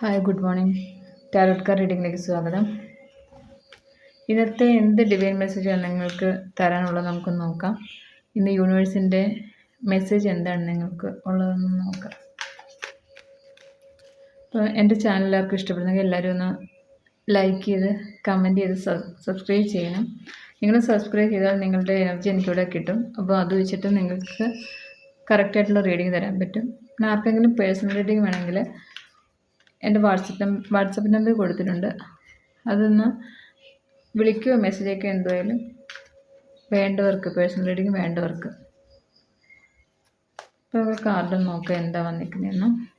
Hi good morning. Tarot card റീഡിങ്ങിലേക്ക് സ്വാഗതം. ഇന്നത്തെ എന്ത് ഡിവൈൻ മെസ്സേജാണ് നിങ്ങൾക്ക് തരാനുള്ളത് നമുക്ക് നോക്കാം. ഇന്ന് യൂണിവേഴ്സിന്റെ മെസ്സേജ് എന്താണ് നിങ്ങൾക്ക് ഉള്ളതെന്ന് നോക്കാം. അപ്പോൾ എന്റെ ചാനൽ എല്ലാവർക്കും ഇഷ്ടപ്പെടുന്നെങ്കിൽ എല്ലാവരും ഒന്ന് ലൈക്ക് ചെയ്ത് കമന്റ് ചെയ്ത് സബ്സ്ക്രൈബ് ചെയ്യണം. നിങ്ങൾ സബ്സ്ക്രൈബ് ചെയ്താൽ നിങ്ങളുടെ എനർജി എനിക്കിവിടെ കിട്ടും. അപ്പോൾ അത് വെച്ചിട്ട് നിങ്ങൾക്ക് കറക്റ്റായിട്ടുള്ള റീഡിങ് തരാൻ പറ്റും. പിന്നെ ആർക്കെങ്കിലും പേഴ്സണൽ റീഡിങ് വേണമെങ്കിൽ എന്റെ വാട്സപ്പ് വാട്സപ്പ് നമ്പർ കൊടുത്തിട്ടുണ്ട്. അതൊന്ന് വിളിക്കുകയോ മെസ്സേജ് അയക്കുകയോ എന്തായാലും. വേണ്ടവർക്ക് പേഴ്സണൽ റീഡിങ് വേണ്ടവർക്ക്. ഇപ്പോൾ കാർഡ് നോക്കാം എന്താ വന്നിരിക്കുന്നതെന്ന്.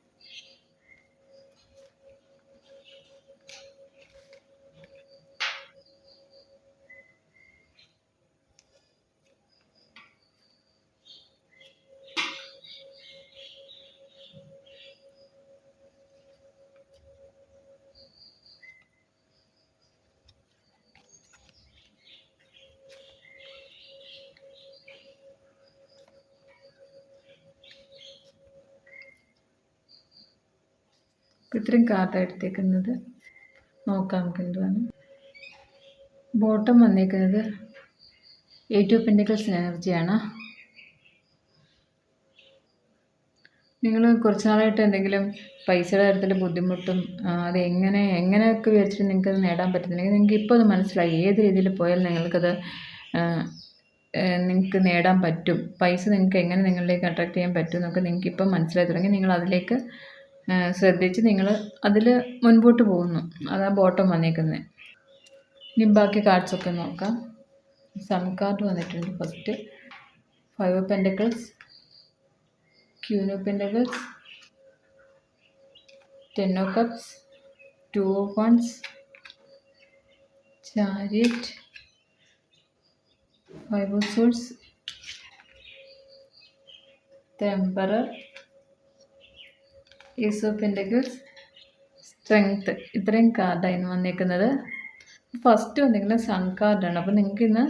അപ്പോൾ ഇത്രയും കാർഡ് എടുത്തേക്കുന്നത് നോക്കാം നമുക്ക് എന്തുവാണ്. ബോട്ടം വന്നേക്കുന്നത് എയ്റ്റ് ഓഫ് പെൻഡിക്കൽസ് എനർജിയാണ്. നിങ്ങൾ കുറച്ച് നാളായിട്ട് എന്തെങ്കിലും പൈസയുടെ കാര്യത്തിൽ ബുദ്ധിമുട്ടും അത് എങ്ങനെ എങ്ങനെയൊക്കെ വിചാരിച്ചിട്ട് നിങ്ങൾക്കത് നേടാൻ പറ്റുന്നില്ലെങ്കിൽ നിങ്ങൾക്ക് ഇപ്പോൾ അത് മനസ്സിലായി ഏത് രീതിയിൽ പോയാൽ നിങ്ങൾക്കത് നിങ്ങൾക്ക് നേടാൻ പറ്റും. പൈസ നിങ്ങൾക്ക് എങ്ങനെ നിങ്ങളിലേക്ക് അട്രാക്ട് ചെയ്യാൻ പറ്റും എന്നൊക്കെ നിങ്ങൾക്ക് ഇപ്പം മനസ്സിലായി തുടങ്ങി. നിങ്ങൾ അതിലേക്ക് ശ്രദ്ധിച്ച് നിങ്ങൾ അതിൽ മുൻപോട്ട് പോകുന്നു. അതാ ബോട്ടം വന്നേക്കുന്നത് ഇനി ബാക്കി കാർഡ്സൊക്കെ നോക്കാം. സൺ കാർഡ് വന്നിട്ടുണ്ട്. First five pentacles pentacles pentacles ten of cups two of wands chariot five of swords temperance ace of pentacles strength ഇത്രയും കാർഡായിരുന്നു വന്നേക്കുന്നത് ഫസ്റ്റ് വന്നിരിക്കുന്നത് സൺ കാർഡാണ് അപ്പോൾ നിങ്ങൾക്ക് ഇന്ന്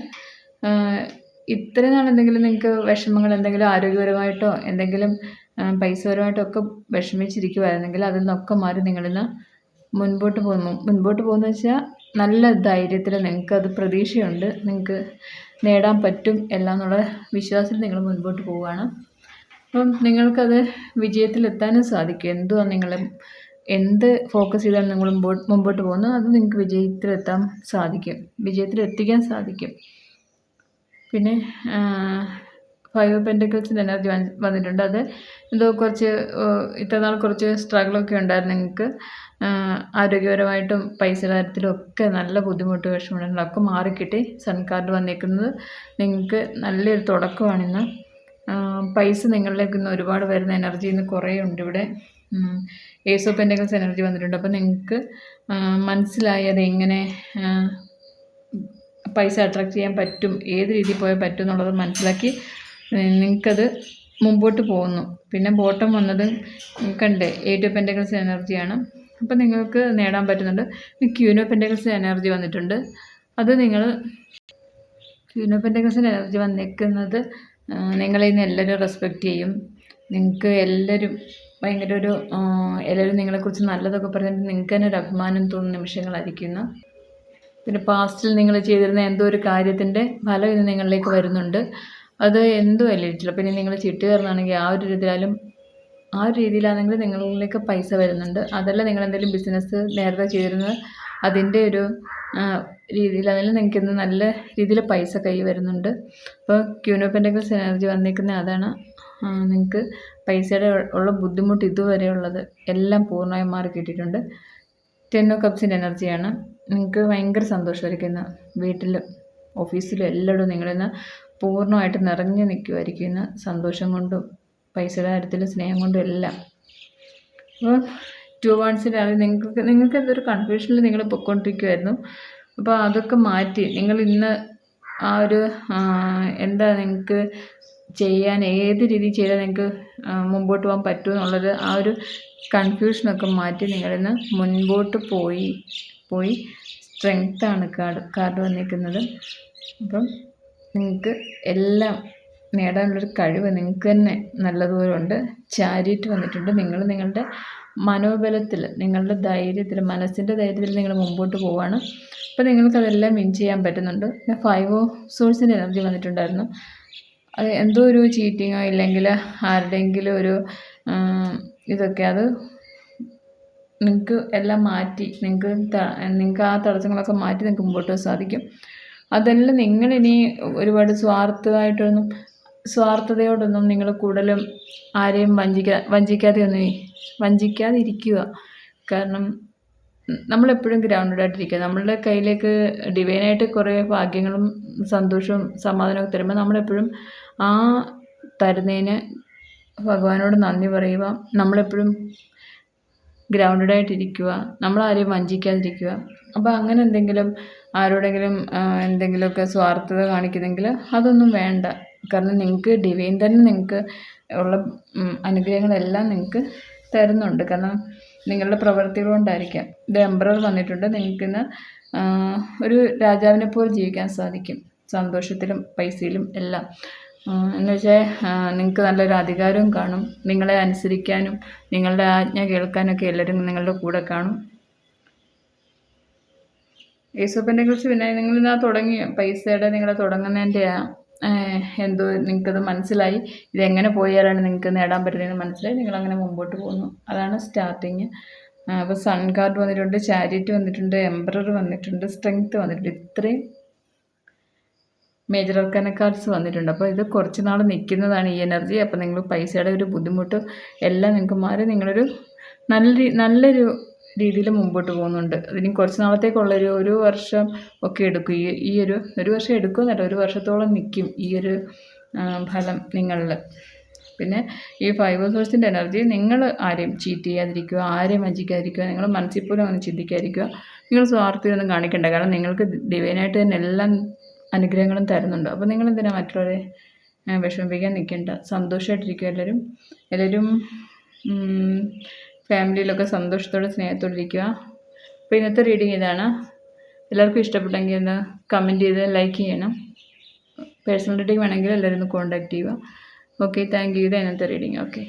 ഇത്രയും നാൾ എന്തെങ്കിലും നിങ്ങൾക്ക് വിഷമങ്ങൾ എന്തെങ്കിലും ആരോഗ്യപരമായിട്ടോ എന്തെങ്കിലും പൈസപരമായിട്ടോ ഒക്കെ വിഷമിച്ചിരിക്കുമായിരുന്നെങ്കിൽ അതിൽ നിന്നൊക്കെ മാറി നിങ്ങളിന്ന് മുൻപോട്ട് പോകുന്നു മുൻപോട്ട് പോകുന്നു വെച്ചാൽ നല്ല ധൈര്യത്തിൽ നിങ്ങൾക്ക് അത് പ്രതീക്ഷയുണ്ട്. നിങ്ങൾക്ക് നേടാൻ പറ്റും എല്ലാം എന്നുള്ള വിശ്വാസത്തിൽ നിങ്ങൾ മുൻപോട്ട് പോവുകയാണ്. അപ്പം നിങ്ങൾക്കത് വിജയത്തിലെത്താനും സാധിക്കും. എന്തുവാ നിങ്ങൾ എന്ത് ഫോക്കസ് ചെയ്താണ് നിങ്ങൾ മുമ്പോട്ട് മുമ്പോട്ട് പോകുന്നത്? അത് നിങ്ങൾക്ക് വിജയത്തിലെത്താൻ സാധിക്കും. വിജയത്തിലെത്തിക്കാൻ സാധിക്കും. പിന്നെ ഫൈവ് പെന്റക്കിൾസിന്റെ എനർജി വന്നിട്ടുണ്ട്. അത് എന്തോ കുറച്ച് ഏഹ്, ഇത്ര നാൾ കുറച്ച് സ്ട്രഗിളൊക്കെ ഉണ്ടായിരുന്നു നിങ്ങൾക്ക്. ആരോഗ്യപരമായിട്ടും പൈസ കാര്യത്തിലും ഒക്കെ നല്ല ബുദ്ധിമുട്ട് വിഷമങ്ങളൊക്കെ മാറിക്കിട്ടി. സൺ കാർഡ് വന്നേക്കുന്നത് നിങ്ങൾക്ക് നല്ലൊരു തുടക്കമാണിന്ന്. പൈസ നിങ്ങളിലേക്ക് ഇന്ന് ഒരുപാട് വരുന്ന എനർജി ഇന്ന് കുറേ ഉണ്ട് ഇവിടെ. ഏസോ ഓഫ് പെന്റക്കിൾസ് എനർജി വന്നിട്ടുണ്ട്. അപ്പോൾ നിങ്ങൾക്ക് മനസ്സിലായി അത് എങ്ങനെ പൈസ അട്രാക്ട് ചെയ്യാൻ പറ്റും ഏത് രീതിയിൽ പോയാൽ പറ്റും എന്നുള്ളത് മനസ്സിലാക്കി നിങ്ങൾക്കത് മുമ്പോട്ട് പോകുന്നു. പിന്നെ ബോട്ടം വന്നത് കണ്ടേ എയ്റ്റ് ഓഫ് പെന്റക്കിൾസ് എനർജിയാണ് അപ്പോൾ നിങ്ങൾക്ക് നേടാൻ പറ്റുന്നുണ്ട്. ക്യൂനോ പെൻഡകൾസ് എനർജി വന്നിട്ടുണ്ട്. അത് നിങ്ങൾ ക്യൂനോ പെൻഡകൾസിന്റെ എനർജി വന്നേക്കുന്നത് ആ, നിങ്ങളെ ഇന്ന് എല്ലാവരും റെസ്പെക്റ്റ് ചെയ്യും. നിങ്ങൾക്ക് എല്ലാവരും ഭയങ്കര ഒരു എല്ലാവരും നിങ്ങളെക്കുറിച്ച് നല്ലതൊക്കെ പറഞ്ഞിട്ട് നിങ്ങൾക്ക് തന്നെ ഒരു അഭിമാനം തോന്നുന്ന നിമിഷങ്ങളായിരിക്കുന്നു. പിന്നെ പാസ്റ്റിൽ നിങ്ങൾ ചെയ്തിരുന്ന എന്തോ ഒരു കാര്യത്തിന്റെ ഫലം ഇന്ന് നിങ്ങളിലേക്ക് വരുന്നുണ്ട്. അത് എന്തോ അല്ലേ ചിലപ്പോൾ നിങ്ങൾ ചിട്ടി ആ ഒരു രീതിയിലും ആ ഒരു രീതിയിലാണെങ്കിൽ നിങ്ങളിലേക്ക് പൈസ വരുന്നുണ്ട്. അതല്ല നിങ്ങൾ എന്തെങ്കിലും ബിസിനസ് നേരത്തെ ചെയ്തിരുന്നത്. അതിന്റെ ഒരു രീതിയിൽ അതിൽ നിങ്ങൾക്ക് ഇന്ന് നല്ല രീതിയിൽ പൈസ കൈ വരുന്നുണ്ട്. അപ്പോൾ ക്യൂനോ പെന്റക്കിൾസ് എനർജി വന്നിരിക്കുന്ന അതാണ് നിങ്ങൾക്ക് പൈസയുടെ ഉള്ള ബുദ്ധിമുട്ട് ഇതുവരെ ഉള്ളത് എല്ലാം പൂർണമായും മാറി കിട്ടിയിട്ടുണ്ട്. ഓഫ് കപ്സിന്റെ എനർജിയാണ്. നിങ്ങൾക്ക് ഭയങ്കര സന്തോഷമായിരിക്കും ഇന്ന് വീട്ടിലും ഓഫീസിലും എല്ലായിടും നിങ്ങളിന്ന് പൂർണമായിട്ട് നിറഞ്ഞു നിൽക്കുമായിരിക്കും സന്തോഷം കൊണ്ടും പൈസയുടെ കാര്യത്തിലും സ്നേഹം കൊണ്ടും എല്ലാം. അപ്പോൾ ടു വൺസിന്റെ അത് നിങ്ങൾക്ക് നിങ്ങൾക്ക് എന്തൊരു കൺഫ്യൂഷനിൽ നിങ്ങൾ പൊയ്ക്കൊണ്ടിരിക്കുമായിരുന്നു അപ്പോൾ അതൊക്കെ മാറ്റി. നിങ്ങൾ ഇന്ന് ആ ഒരു എന്താ നിങ്ങൾക്ക് ചെയ്യാൻ ഏത് രീതിയിൽ ചെയ്താൽ നിങ്ങൾക്ക് മുമ്പോട്ട് പോകാൻ പറ്റുമെന്നുള്ളത് ആ ഒരു കൺഫ്യൂഷനൊക്കെ മാറ്റി നിങ്ങളിന്ന് മുൻപോട്ട് പോയി പോയി സ്ട്രെങ്ത്താണ് കാർഡ് കാർഡ് വന്നിരിക്കുന്നത്. അപ്പം നിങ്ങൾക്ക് എല്ലാം നേടാനുള്ളൊരു കഴിവ് നിങ്ങൾക്ക് തന്നെ നല്ലതുപോലെ ഉണ്ട്. ചാരിറ്റ് വന്നിട്ടുണ്ട്. നിങ്ങൾ നിങ്ങളുടെ മനോബലത്തിൽ നിങ്ങളുടെ ധൈര്യത്തിൽ മനസ്സിന്റെ ധൈര്യത്തിൽ നിങ്ങൾ മുമ്പോട്ട് പോവുകയാണ് അപ്പോൾ നിങ്ങൾക്കതെല്ലാം വിൻ ചെയ്യാൻ പറ്റുന്നുണ്ട്. പിന്നെ ഫൈവ് ഓഫ് സോഴ്സിന്റെ എനർജി വന്നിട്ടുണ്ടായിരുന്നു. അത് എന്തോ ഒരു ചീറ്റിങ്ങോ ഇല്ലെങ്കിൽ ആരുടെയെങ്കിലും ഒരു ഇതൊക്കെ അത് നിങ്ങൾക്ക് എല്ലാം മാറ്റി നിങ്ങൾക്ക് നിങ്ങൾക്ക് ആ തടസ്സങ്ങളൊക്കെ മാറ്റി നിങ്ങൾക്ക് മുമ്പോട്ട് സാധിക്കും. അതെല്ലാം നിങ്ങളിനി ഒരുപാട് സ്വാർത്ഥമായിട്ടൊന്നും സ്വാർത്ഥതയോടൊന്നും നിങ്ങൾ കൂടുതലും ആരെയും വഞ്ചിക്കാ വഞ്ചിക്കാതെ ഒന്നും വഞ്ചിക്കാതെ ഇരിക്കുക കാരണം നമ്മളെപ്പോഴും ഗ്രൗണ്ടഡ് ആയിട്ടിരിക്കുക. നമ്മളുടെ കയ്യിലേക്ക് ഡിവൈനായിട്ട് കുറേ ഭാഗ്യങ്ങളും സന്തോഷവും സമാധാനമൊക്കെ തരുമ്പോൾ നമ്മളെപ്പോഴും ആ തരുന്നതിന് ഭഗവാനോട് നന്ദി പറയുക. നമ്മളെപ്പോഴും ഗ്രൗണ്ടഡ് ആയിട്ടിരിക്കുക. നമ്മളാരെയും വഞ്ചിക്കാതിരിക്കുക. അപ്പോൾ അങ്ങനെ എന്തെങ്കിലും ആരോടെങ്കിലും എന്തെങ്കിലുമൊക്കെ സ്വാർത്ഥത കാണിക്കുന്നെങ്കിൽ അതൊന്നും വേണ്ട. കാരണം നിങ്ങൾക്ക് ഡിവൈൻ തന്നെ നിങ്ങൾക്ക് ഉള്ള അനുഗ്രഹങ്ങളെല്ലാം നിങ്ങൾക്ക് തരുന്നുണ്ട്. കാരണം നിങ്ങളുടെ പ്രവൃത്തികൾ കൊണ്ടായിരിക്കാം. ഇത് എംബ്രർ വന്നിട്ടുണ്ട്. നിങ്ങൾക്ക് ഒരു രാജാവിനെ പോലെ ജീവിക്കാൻ സാധിക്കും. സന്തോഷത്തിലും പൈസയിലും എല്ലാം. എന്ന് വെച്ചാൽ നിങ്ങൾക്ക് നല്ലൊരു അധികാരവും കാണും. നിങ്ങളെ അനുസരിക്കാനും നിങ്ങളുടെ ആജ്ഞ കേൾക്കാനൊക്കെ എല്ലാവരും നിങ്ങളുടെ കൂടെ കാണും. യേശുപ്പിനെ കുറിച്ച് പിന്നെ നിങ്ങൾ ഇന്നാ തുടങ്ങി പൈസയുടെ നിങ്ങൾ തുടങ്ങുന്നതിന്റെ എന്തോ നിങ്ങൾക്കത് മനസ്സിലായി. ഇതെങ്ങനെ പോയാലാണ് നിങ്ങൾക്ക് നേടാൻ പറ്റുന്നതെന്ന് മനസ്സിലായി. നിങ്ങൾ അങ്ങനെ മുമ്പോട്ട് പോകുന്നു. അതാണ് സ്റ്റാർട്ടിങ് അപ്പോൾ സൺ കാർഡ് വന്നിട്ടുണ്ട് ചാരിറ്റി വന്നിട്ടുണ്ട് എംബ്രർ വന്നിട്ടുണ്ട് സ്ട്രെങ്ത് വന്നിട്ടുണ്ട്. ഇത്രയും മേജർ ഓർക്കാന കാർഡ്സ് വന്നിട്ടുണ്ട്. അപ്പോൾ ഇത് കുറച്ച് നാൾ നിൽക്കുന്നതാണ് ഈ എനർജി അപ്പോൾ നിങ്ങൾ പൈസയുടെ ഒരു ബുദ്ധിമുട്ട് എല്ലാം നിങ്ങൾക്ക് മാറി. നിങ്ങളൊരു നല്ല നല്ലൊരു രീതിയിൽ മുമ്പോട്ട് പോകുന്നുണ്ട്. അതിന് കുറച്ച് നാളത്തേക്കുള്ളൊരു ഒരു വർഷം ഒക്കെ എടുക്കും. ഈ ഈ ഒരു ഒരു വർഷം എടുക്കുമെന്നല്ല ഒരു വർഷത്തോളം നിൽക്കും ഈ ഒരു ഫലം നിങ്ങളിൽ. പിന്നെ ഈ ഫൈബർ സോഴ്സിന്റെ എനർജി നിങ്ങൾ ആരെയും ചീറ്റ് ചെയ്യാതിരിക്കുക ആരെയും വഞ്ചിക്കാതിരിക്കുക നിങ്ങൾ മനസ്സിൽ പോലും അങ്ങനെ ചിന്തിക്കാതിരിക്കുക നിങ്ങൾ സ്വാർത്ഥിയൊന്നും കാണിക്കേണ്ട. കാരണം നിങ്ങൾക്ക് ഡിവൈനായിട്ട് തന്നെ എല്ലാം അനുഗ്രഹങ്ങളും തരുന്നുണ്ട്. അപ്പോൾ നിങ്ങൾ എന്തിനാ മറ്റുള്ളവരെ വിഷമിപ്പിക്കാൻ നിൽക്കേണ്ട? സന്തോഷമായിട്ടിരിക്കുക എല്ലാവരും. എല്ലാവരും ഫാമിലിയിലൊക്കെ സന്തോഷത്തോടെ സ്നേഹത്തോടെ ഇരിക്കുക അപ്പോൾ ഇന്നത്തെ റീഡിങ് ഇതാണ്. എല്ലാവർക്കും ഇഷ്ടപ്പെട്ടെങ്കിൽ ഒന്ന് കമന്റ് ചെയ്ത് ലൈക്ക് ചെയ്യണം. പേഴ്സണൽ റീഡിങ് വേണമെങ്കിൽ എല്ലാവരും ഒന്ന് കോൺടാക്റ്റ് ചെയ്യുക. Okay thank you. ഇത് ഇന്നത്തെ റീഡിങ്. ഓക്കെ.